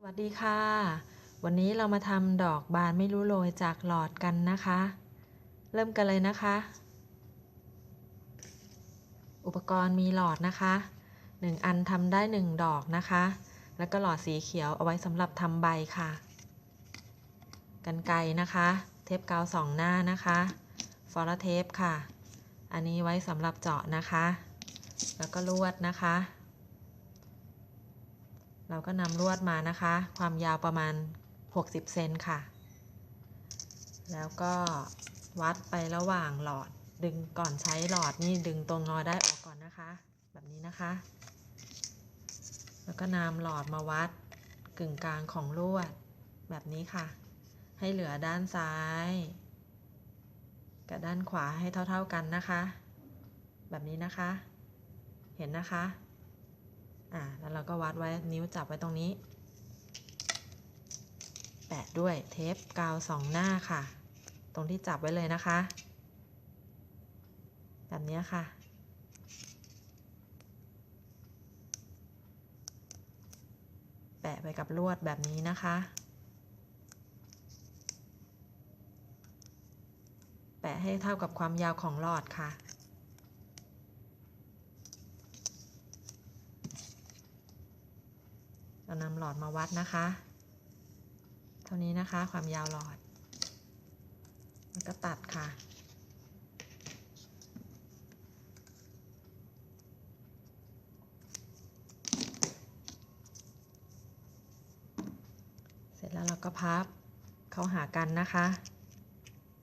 สวัสดีค่ะ วันนี้เรามาทำดอกบานไม่รู้โรยจากหลอดกันนะคะ เริ่มกันเลยนะคะ อุปกรณ์มีหลอดนะคะ 1 อันทำได้ 1 ดอกนะคะ แล้วก็หลอดสีเขียวเอาไว้สำหรับทำใบค่ะกันไกนะคะ เทปกาวสองหน้านะคะฟอร์เทปค่ะ อันนี้ไว้สำหรับเจาะนะคะ แล้วก็ลวดนะคะ เราก็นำลวดมานะคะ ความยาวประมาณ 60 เซนค่ะ แล้วก็วัดไประหว่างหลอด ดึงก่อนใช้หลอดนี่ดึงตรงงอได้ออกก่อนนะคะ แบบนี้นะคะ แล้วก็นำหลอดมาวัดกึ่งกลางของลวด แบบนี้ค่ะ ให้เหลือด้านซ้าย กับด้านขวาให้เท่า ๆกันนะคะ แบบนี้นะคะ เห็นนะคะ อ่าแล้วเราก็วัดไว้นิ้วจับไว้ตรงนี้ แปะด้วยเทปกาวสองหน้าค่ะ ตรงที่จับไว้เลยนะคะ แบบนี้ค่ะแปะไปกับลวดแบบนี้นะคะ แปะให้เท่ากับความยาวของหลอดค่ะ เรานำหลอดมาวัดนะคะ เท่านี้นะคะความยาวหลอด แล้วก็ตัดค่ะ เสร็จแล้วเราก็พับเข้าหากันนะคะ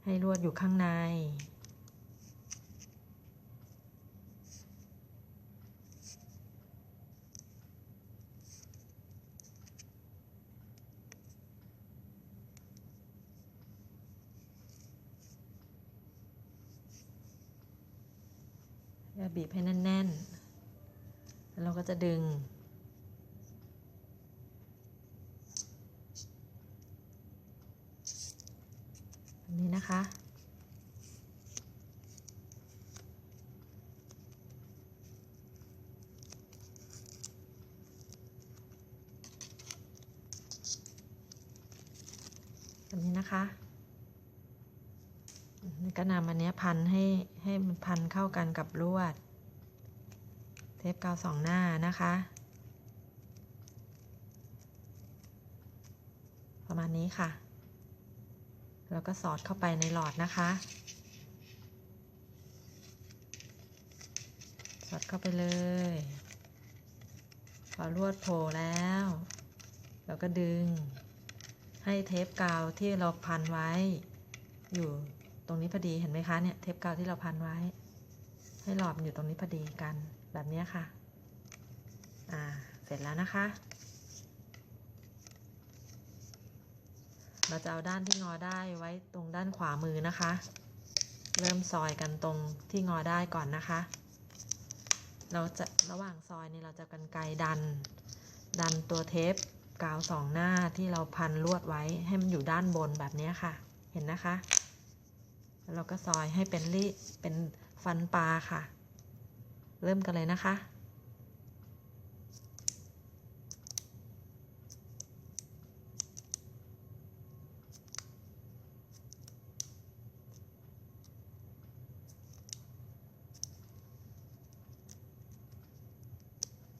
ให้ลวดอยู่ข้างใน บีบให้แน่นๆ แล้วเราก็จะดึง แบบนี้นะคะ แบบนี้นะคะก็นำอันนี้พันให้ให้มันพันเข้ากันกับลวด เทปกาวสองหน้านะคะ ประมาณนี้ค่ะ แล้วก็สอดเข้าไปในหลอดนะคะ สอดเข้าไปเลย พอลวดโผล่แล้ว เราก็ดึง ให้เทปกาวที่เราพันไว้ อยู่ตรงนี้พอดีเห็นไหมคะเนี่ยเทปกาวที่เราพันไว้ ให้หลอดอยู่ตรงนี้พอดีกัน แบบนี้ค่ะ อ่า เสร็จแล้วนะคะ เราจะเอาด้านที่งอได้ไว้ตรงด้านขวามือนะคะ เริ่มซอยกันตรงที่งอได้ก่อนนะคะ เราจะระหว่างซอยนี่เราจะกันไกดัน ดันตัวเทปกาวสองหน้าที่เราพันลวดไว้ให้มันอยู่ด้านบนแบบนี้ค่ะ เห็นนะคะ แล้วเราก็ซอยให้เป็นรีเป็นฟันปลาค่ะ เริ่มกันเลยนะคะ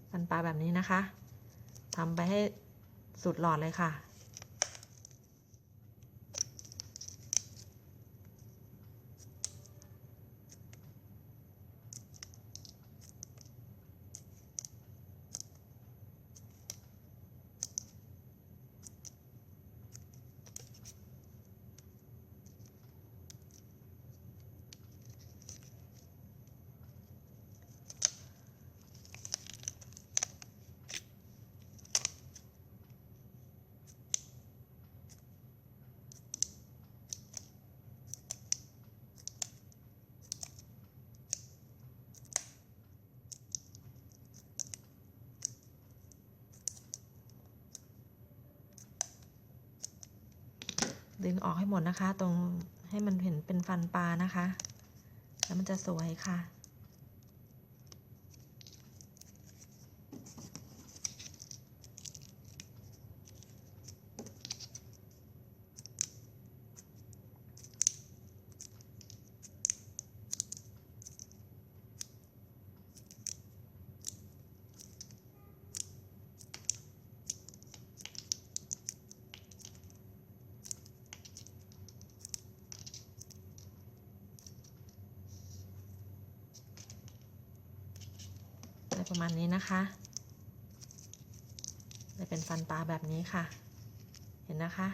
ฟันปลาแบบนี้นะคะทำไปให้สุดหลอดเลยค่ะ ดึงออกให้หมดนะคะ ตรงให้มันเห็นเป็นฟันปลานะคะ แล้วมันจะสวยค่ะ ประมาณนี้นะคะจะเป็นฟันปลาแบบนี้ค่ะ เห็นนะคะ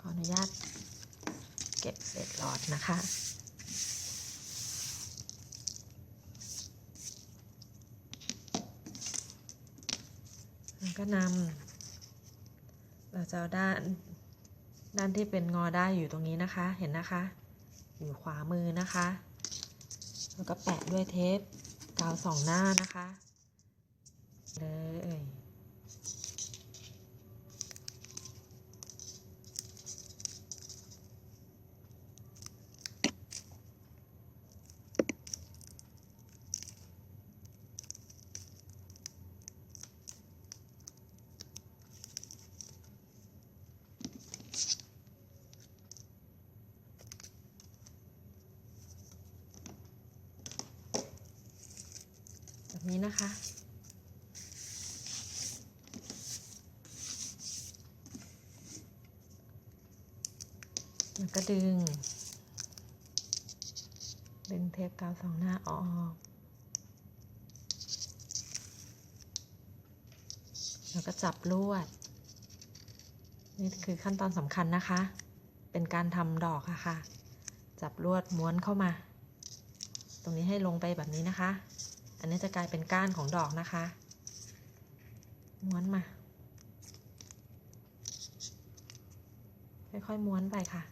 ขออนุญาตเก็บเศษหลอดนะคะก็นำ จะเอาด้าน ด้านที่เป็นงอได้อยู่ตรงนี้นะคะ เห็นนะคะ อยู่ขวามือนะคะ แล้วก็แปะด้วยเทปกาวสองหน้านะคะเลย นะคะ แล้วก็ดึง ดึงเทปกาวสองหน้าออกแล้วก็จับลวด นี่คือขั้นตอนสำคัญนะคะ เป็นการทำดอกอะค่ะ จับลวดม้วนเข้ามา ตรงนี้ให้ลงไปแบบนี้นะคะ นนี้จะกลายเป็นก้านของดอกนะคะ ม้วนมา ค่อยๆม้วนไปค่ะ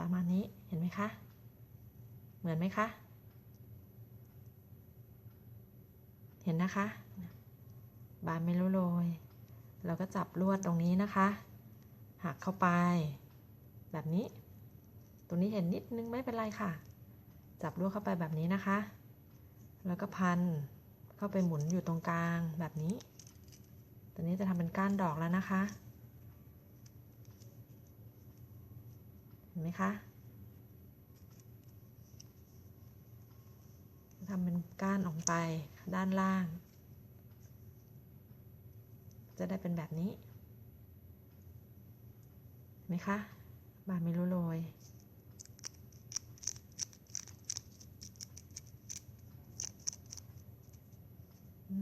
ประมาณนี้เห็นไหมคะ เหมือนไหมคะ เห็นนะคะ บานไม่รู้โรยเราก็จับลวดตรงนี้นะคะ หักเข้าไป แบบนี้ ตรงนี้เห็นนิดนึงไม่เป็นไรค่ะ จับลวดเข้าไปแบบนี้นะคะ แล้วก็พันเข้าไปหมุนอยู่ตรงกลางแบบนี้ ตอนนี้จะทำเป็นก้านดอกแล้วนะคะ เห็ นไหมคะทำเป็นก้านออกไปด้านล่าง จะได้เป็นแบบนี้เห็นไหมคะ บานไม่รู้โรย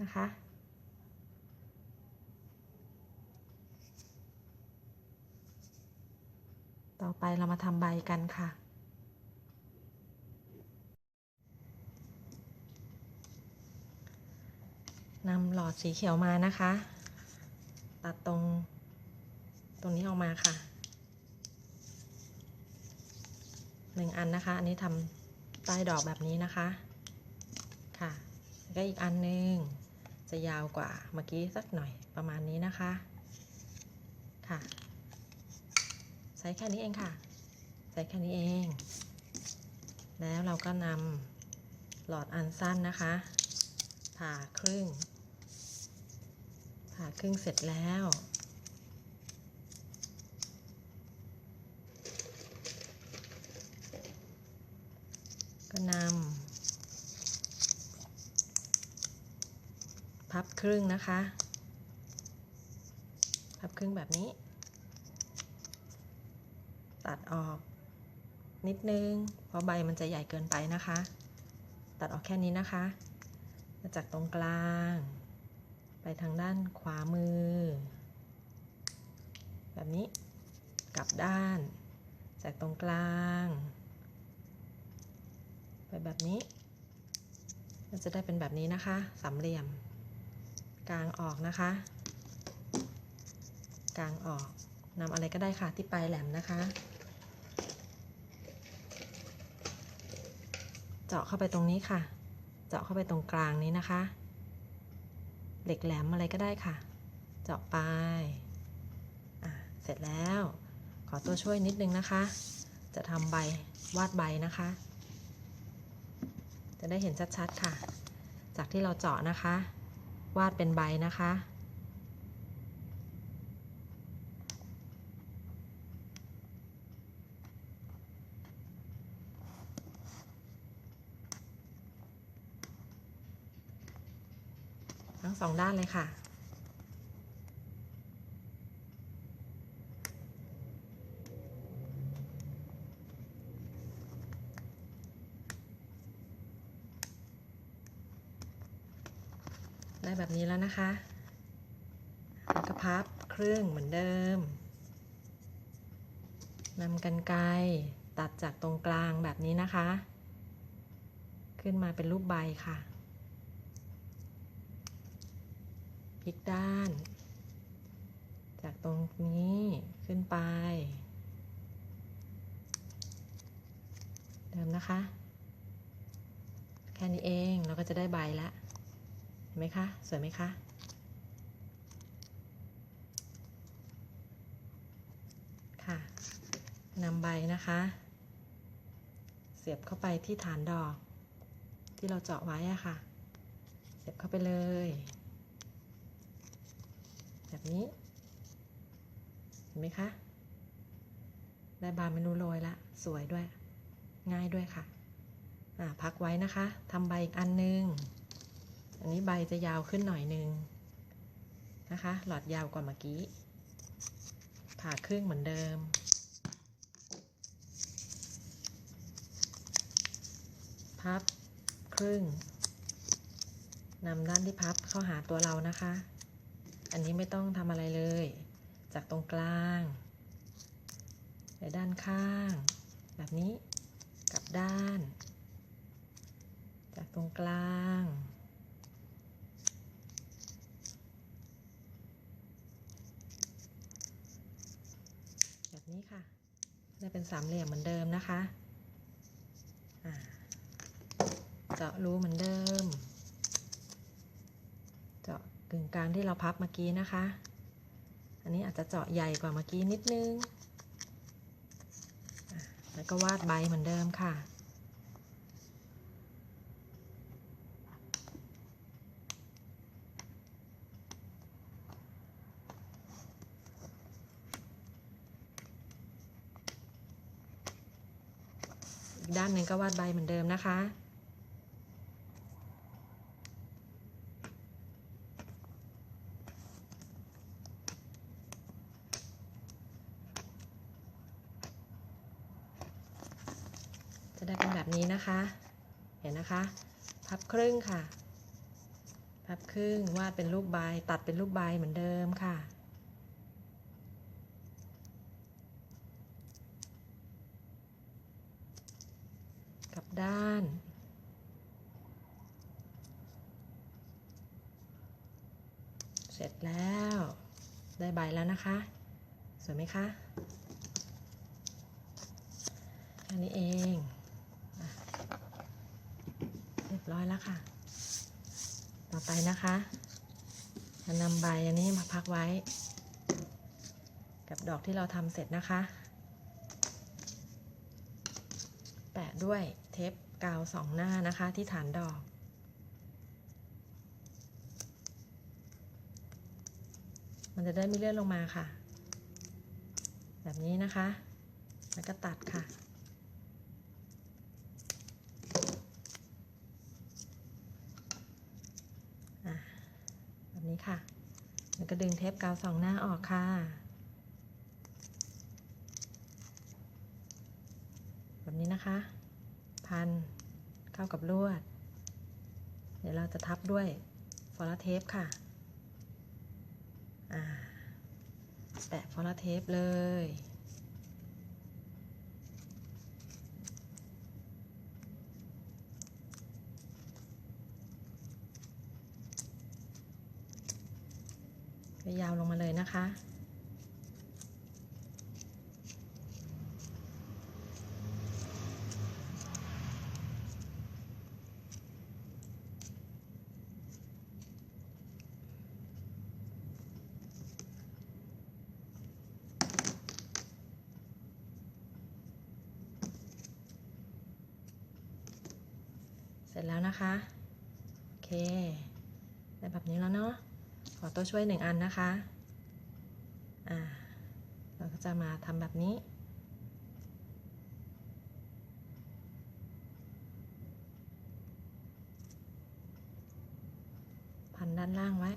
นะคะ ต่อไปเรามาทำใบกันค่ะ นำหลอดสีเขียวมานะคะ ตัดตรงตรงนี้ออกมาค่ะหนึ่งอันนะคะ อันนี้ทำใต้ดอกแบบนี้นะคะ ค่ะแล้วก็อีกอันหนึงจะยาวกว่าเมื่อกี้สักหน่อยประมาณนี้นะคะ ค่ะ ใช้แค่นี้เองค่ะใช้แค่นี้เอง แล้วเราก็นำหลอดอันสั้นนะคะ ผ่าครึ่ง ผ่าครึ่งเสร็จแล้วก็นำพับครึ่งนะคะ พับครึ่งแบบนี้ ตัดออกนิดนึง เพราะใบมันจะใหญ่เกินไปนะคะ ตัดออกแค่นี้นะคะ มาจากตรงกลาง ไปทางด้านขวามือ แบบนี้กลับด้าน จากตรงกลาง ไปแบบนี้มันจะได้เป็นแบบนี้นะคะสามเหลี่ยม กลางออกนะคะ กลางออกนำอะไรก็ได้ค่ะที่ปลายแหลมนะคะ เจาะเข้าไปตรงนี้ค่ะ เจาะเข้าไปตรงกลางนี้นะคะ เหล็กแหลมอะไรก็ได้ค่ะ เจาะไปะเสร็จแล้ว ขอตัวช่วยนิดนึงนะคะ จะทำใบวาดใบนะคะ จะได้เห็นชัดๆค่ะ จากที่เราเจาะนะคะ วาดเป็นใบนะคะ สองด้านเลยค่ะ ได้แบบนี้แล้วนะคะแล้วก็พับครึ่งเหมือนเดิมนำกันไกรตัดจากตรงกลางแบบนี้นะคะ ขึ้นมาเป็นรูปใบค่ะ พ ลิกด้าน จากตรงนี้ขึ้นไป เดิมนะคะ แค่นี้เองเราก็จะได้ใบแล้วเห็นไหมคะ สวยไหมคะค่ะนำใบนะคะ เสียบเข้าไปที่ฐานดอก ที่เราเจาะไว้อะค่ะ เสียบเข้าไปเลย แบบนี้ เห็นไหมคะ ได้บานเมนูโรยละ สวยด้วย ง่ายด้วยค่ะ อ่า พักไว้นะคะทำใบอีกอันนึง อันนี้ใบจะยาวขึ้นหน่อยนึงนะคะ หลอดยาวกว่าเมื่อกี้ ผ่าครึ่งเหมือนเดิมพับครึ่งนำด้านที่พับเข้าหาตัวเรานะคะ อันนี้ไม่ต้องทำอะไรเลย จากตรงกลางไปด้านข้าง แบบนี้กลับด้าน จากตรงกลาง แบบนี้ค่ะได้เป็นสามเหลี่ยมเหมือนเดิมนะคะเจาะรูเหมือนเดิม กึ่งกลางที่เราพับเมื่อกี้นะคะ อันนี้อาจจะเจาะใหญ่กว่าเมื่อกี้นิดนึง แล้วก็วาดใบเหมือนเดิมค่ะอีกด้านหนึ่งก็วาดใบเหมือนเดิมนะคะได้เป็นแบบนี้นะคะ เห็นนะคะ พับ ครึ่งค่ะ พับครึ่งวาดเป็นรูปใบตัดเป็นรูปใบเหมือนเดิมค่ะกลับด้านเสร็จแล้วได้ใบแล้วนะคะ สวยไหมคะแค่นี้เอง ร้อยแล้วค่ะ ต่อไปนะคะจะนำใบอันนี้มาพักไว้ กับดอกที่เราทำเสร็จนะคะ แปะด้วยเทปกาวสองหน้านะคะที่ฐานดอก มันจะได้ไม่เลื่อนลงมาค่ะ แบบนี้นะคะ แล้วก็ตัดค่ะ แบบนี้ค่ะ แล้วก็ ดึงเทปกาวสองหน้าออกค่ะ แบบนี้นะคะ พันเข้ากับลวด เดี๋ยวเราจะทับด้วยฟอลาเทปค่ะอ่าแปะฟอลาเทปเลย ยาวลงมาเลยนะคะ เสร็จแล้วนะคะ โอเค ได้แบบนี้แล้วเนาะ ขอตัวช่วยหนึ่งอันนะคะ อ่า เราก็จะมาทำแบบนี้ พันด้านล่างไว้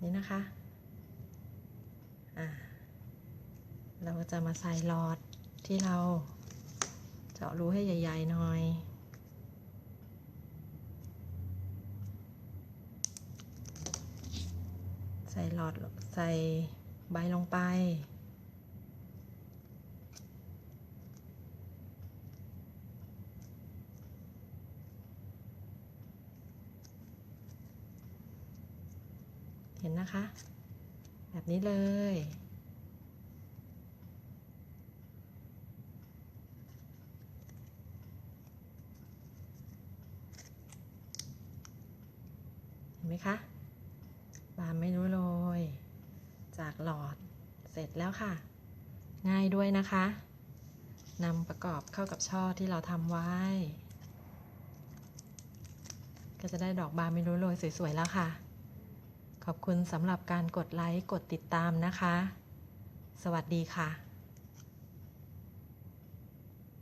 นี่นะคะ อ่า เราก็จะมาใส่หลอด ที่เราเจาะรูให้ใหญ่ ๆ หน่อย ใส่หลอดใส่ใบลงไป เห็นนะคะ แบบนี้เลย เห็นไห มคะบานไม่รู้โรยจากหลอดเสร็จแล้วค่ะ ง่ายด้วยนะคะนำประกอบเข้ากับช่อที่เราทำไว้ ก็จะได้ดอกบานไม่รู้โรยสวยๆแล้วค่ะ ขอบคุณสำหรับการกดไลค์กดติดตามนะคะ สวัสดีค่ะ